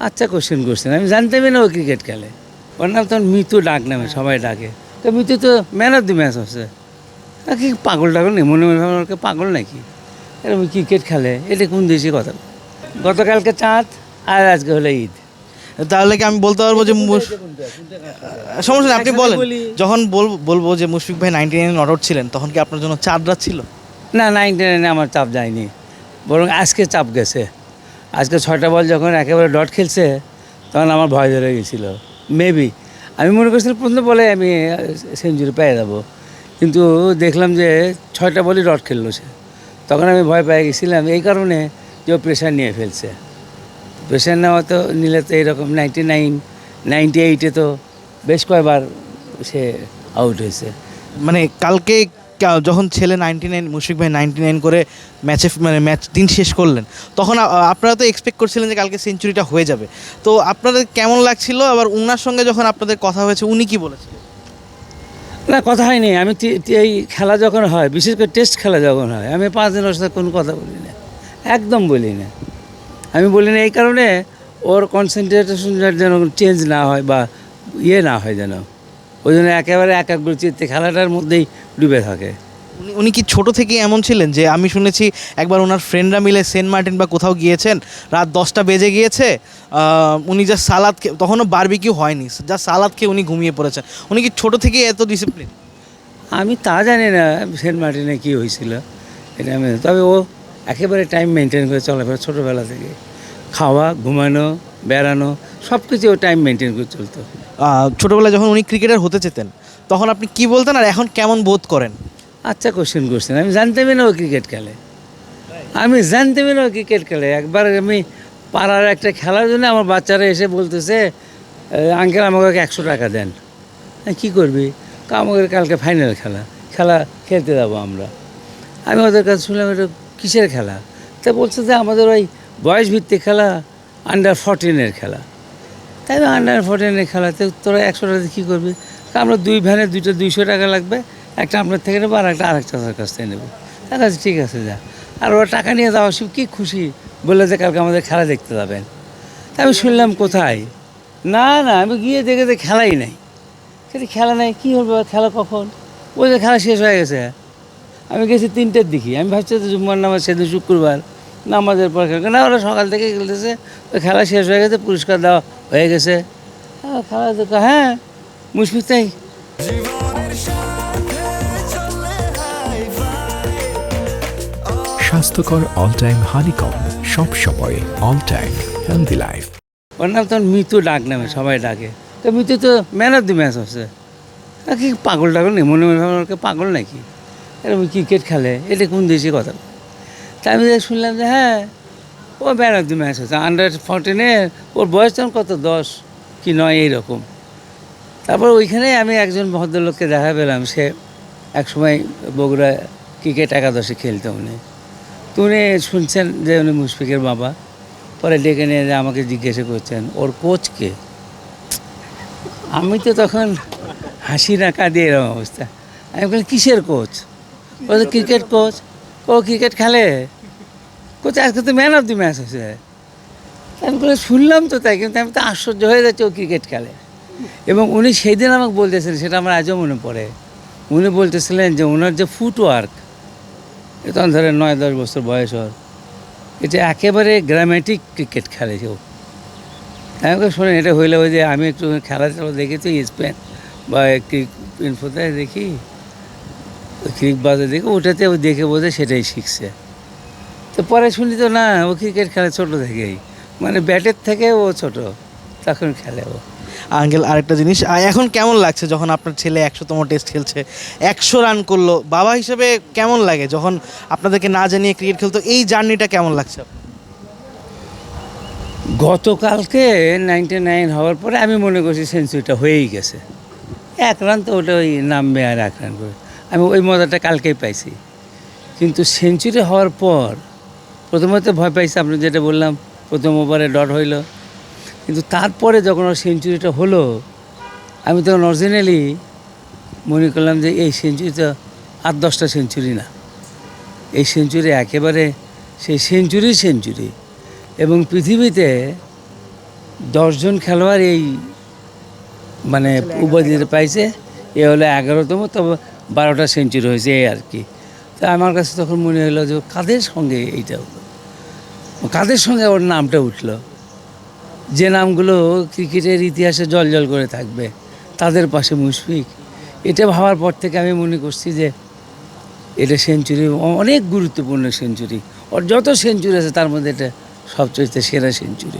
আচ্ছা কোশ্চেন করছেন আমি জানতামই না ও ক্রিকেট খেলে। ওর নাম তখন মিতু ডাক নামে সবাই ডাকে। তো মিতু তো ম্যান অফ দি ম্যাচ হচ্ছে কি পাগল টাগল নেই? মনে মনে ওকে পাগল নাকি? এরকম ক্রিকেট খেলে। এটা কোন দেশি কথা? গতকালকে চাঁদ আর আজকে হলো ঈদ। তাহলে কি আমি বলতে পারব যে সমস্যা আপনি বলেন। বলি। যখন বল- বলব যে মুশফিক ভাই নাইনটি নাইন নট আউট ছিলেন তখন কি আপনার জন্য রাত ছিল? না নাইনটি নাইনে আমার চাপ যায়নি। বরং আজকে চাপ গেছে। আজকে ছয়টা বল যখন একেবারে ডট খেলছে, তখন আমার ভয় ধরে গেছিল। মেবি আমি মনে করছিলাম, প্রথম বলে আমি সেঞ্চুরি পেয়ে যাব। কিন্তু দেখলাম যে ছয়টা বলই ডট খেললো সে। তখন আমি ভয় পেয়ে গেছিলাম, এই কারণে যে ও প্রেশার নিয়ে ফেলছে। প্রেশার নেওয়া তো নিলে তো এরকম নাইনটি নাইন নাইনটি এইটে তো বেশ কয়েকবার সে আউট হয়েছে। মানে কালকে যখন ছেলে নাইনটি নাইন মুশফিক ভাই নাইনটি নাইন করে ম্যাচে মানে ম্যাচ দিন শেষ করলেন, তখন আপনারা তো এক্সপেক্ট করছিলেন যে কালকে সেঞ্চুরিটা হয়ে যাবে। তো আপনাদের কেমন লাগছিল? আবার উনার সঙ্গে যখন আপনাদের কথা হয়েছে, উনি কি বলেছিলেন না, কথা হয়নি। আমি এই খেলা যখন হয়, বিশেষ করে টেস্ট খেলা যখন হয়, আমি পাঁচ দিন ওর সাথে কোনো কথা বলি না একদম বলি না আমি বলি না এই কারণে ওর কনসেন্ট্রেশন যেন চেঞ্জ না হয় বা ইয়ে না হয় যেন। ওই জন্য একেবারে একাগ্র চিত্তে খেলাটার মধ্যেই ডুবে থাকে। উনি উনি কি ছোট থেকে এমন ছিলেন যে আমি শুনেছি একবার ওনার ফ্রেন্ডরা মিলে সেন্ট মার্টিন বা কোথাও গিয়েছেন রাত দশটা বেজে গিয়েছে আহ, উনি যা সালাদ খে- তখনও বারবিকিউ হয়নি যা সালাদ খেয়ে উনি ঘুমিয়ে পড়েছেন। উনি কি ছোট থেকে এত ডিসিপ্লিন আমি তা জানি না সেন্ট মার্টিনে কী হয়েছিল। এটা আমি তবে ও একেবারে টাইম মেনটেন করে চলাফেরা ছোটোবেলা থেকে। খাওয়া ঘুমানো বেড়ানো সব কিছু ও টাইম মেনটেন করে চলতো। ছোটোবেলায় যখন উনি ক্রিকেটার হতে চেতেন তখন আপনি কি বলতেন আর এখন কেমন বোধ করেন? আচ্ছা কোশ্চেন করছেন আমি জানতামই না ও ক্রিকেট খেলে। আমি জানতামই না ও ক্রিকেট খেলে। একবার আমি পাড়ার একটা খেলার জন্য আমার বাচ্চারা এসে বলতেছে আঙ্কেল আমাকে একশো টাকা দেন। কী করবি? আমাদের কালকে ফাইনাল খেলা। খেলা খেলতে যাব আমরা। আমি ওদের কাছে শুনলাম, এটা কিসের খেলা? তা বলছে যে, আমাদের ওই বয়স ভিত্তিক খেলা আন্ডার ফোরটিনের খেলা। তাই আন্ডার ফোরটিনের খেলাতে তোরা একশো টাকা কী করবি? তা আমরা দুই ভ্যানে দুইটা দুইশো টাকা লাগবে, একটা আপনার থেকে নেব আর একটা আরেকটা চাষার কাছ থেকে নেব। তার কাছে ঠিক আছে যা। আর ওরা টাকা নিয়ে যাওয়া সব কী খুশি বললে যে কালকে আমাদের খেলা দেখতে যাবেন। তা আমি শুনলাম কোথায়? না না, আমি গিয়ে দেখে যে খেলাই নাই। কিন্তু খেলা নাই, কী হবে খেলা কখন? ওই যে খেলা শেষ হয়ে গেছে। আমি গেছি তিনটের দিকে। আমি ভাবছি যে জুম্মার নামাজ সেদিন শুক্রবার, নামাজের পর খেলা। না, ওরা সকাল থেকে খেলতেছে, ওই খেলা শেষ হয়ে গেছে, পুরস্কার দেওয়া হয়ে গেছে। হ্যাঁ খেলা হ্যাঁ মুশফিক তাই স্বাস্থ্যকর অল টাইম হানিকম সব সময় অল টাইম হেলদি লাইফ ওর নাম তখন মিতু ডাক নামে সবাই ডাকে। তো মিতু তো ম্যান অফ দি ম্যাচ হচ্ছে। কি পাগল টাগল নেই মনে মনে পাগল নাকি? এরকম ক্রিকেট খেলে এটা কোন দেশি কথা? তা আমি শুনলাম যে হ্যাঁ ও ম্যান অফ দি ম্যাচ হচ্ছে আন্ডার ফোরটিনে ওর বয়স তখন কত দশ? কি নয় এইরকম। তারপর ওইখানে আমি একজন ভদ্রলোককে দেখা পেলাম, সে একসময় বগুড়া ক্রিকেট একাদশে খেলতো উনি। তো উনি শুনছেন যে উনি মুশফিকের বাবা, পরে ডেকে নিয়ে আমাকে জিজ্ঞাসা করছেন, ওর কোচকে আমি তো তখন হাসি না দিয়ে এরকম অবস্থা। আমি বললাম, কিসের কোচ ও তো ক্রিকেট কোচ ও ক্রিকেট খেলে। কোচ আজকে তো ম্যান অফ দি ম্যাচ হয়েছে। আমি বলে শুনলাম তো তাই, কিন্তু আমি তো আশ্চর্য হয়ে যাচ্ছে, ও ক্রিকেট খেলে। এবং উনি সেই দিন আমাকে বলতেছিলেন, সেটা আমার আজও মনে পড়ে। উনি বলতেছিলেন যে ওনার যে ফুটওয়ার্ক তখন ধরেন নয় দশ বছর বয়স ওর এটা একেবারে গ্রামেটিক ক্রিকেট খেলে কেউ আমি ওকে শোনেন, এটা হইলে ওই যে আমি একটু খেলা টেলা দেখেছি, স্পেন বা ইনফোতে দেখি ক্রিক বাজে দেখি, ওটাতে ও দেখে বোঝে সেটাই শিখছে। তো পরে শুনি তো, না, ও ক্রিকেট খেলে ছোটো থেকেই মানে ব্যাটের থেকে ও ছোট। তখন খেলে ও। আঙ্কেল আরেকটা জিনিস এখন কেমন লাগছে যখন আপনার ছেলে একশোতম টেস্ট খেলছে একশো রান করল বাবা হিসেবে কেমন লাগে যখন আপনাদেরকে না জানিয়ে ক্রিকেট খেলতো এই জার্নিটা কেমন লাগছে? গতকালকে নাইনটি নাইন হওয়ার পরে আমি মনে করছি সেঞ্চুরিটা হয়েই গেছে। এক রান তো ওটা ওই নামবে আর এক রান করে। আমি ওই মজাটা কালকেই পাইছি। কিন্তু সেঞ্চুরি হওয়ার পর প্রথমত ভয় পাইছি আপনি যেটা বললাম প্রথম ওভারে ডট হইল। কিন্তু তারপরে যখন ওর সেঞ্চুরিটা হলো আমি তখন অরিজিনালি মনে করলাম যে এই সেঞ্চুরি তো আট দশটা সেঞ্চুরি না। এই সেঞ্চুরি একেবারে সেই সেঞ্চুরি সেঞ্চুরি এবং পৃথিবীতে দশজন খেলোয়াড় এই মানে উপাধিটা পাইছে এ হলো এগারোতম তবে বারোটা সেঞ্চুরি হয়েছে এই আর কি। তা আমার কাছে তখন মনে হলো যে কাদের সঙ্গে এইটা হলো? কাদের সঙ্গে ওর নামটা উঠল? যে নামগুলো ক্রিকেটের ইতিহাসে জল জল করে থাকবে, তাদের পাশে মুশফিক। এটা ভাবার পর থেকে আমি মনে করছি যে এটা সেঞ্চুরি, অনেক গুরুত্বপূর্ণ সেঞ্চুরি। ওর যত সেঞ্চুরি আছে, তার মধ্যে এটা সবচেয়ে সেরা সেঞ্চুরি।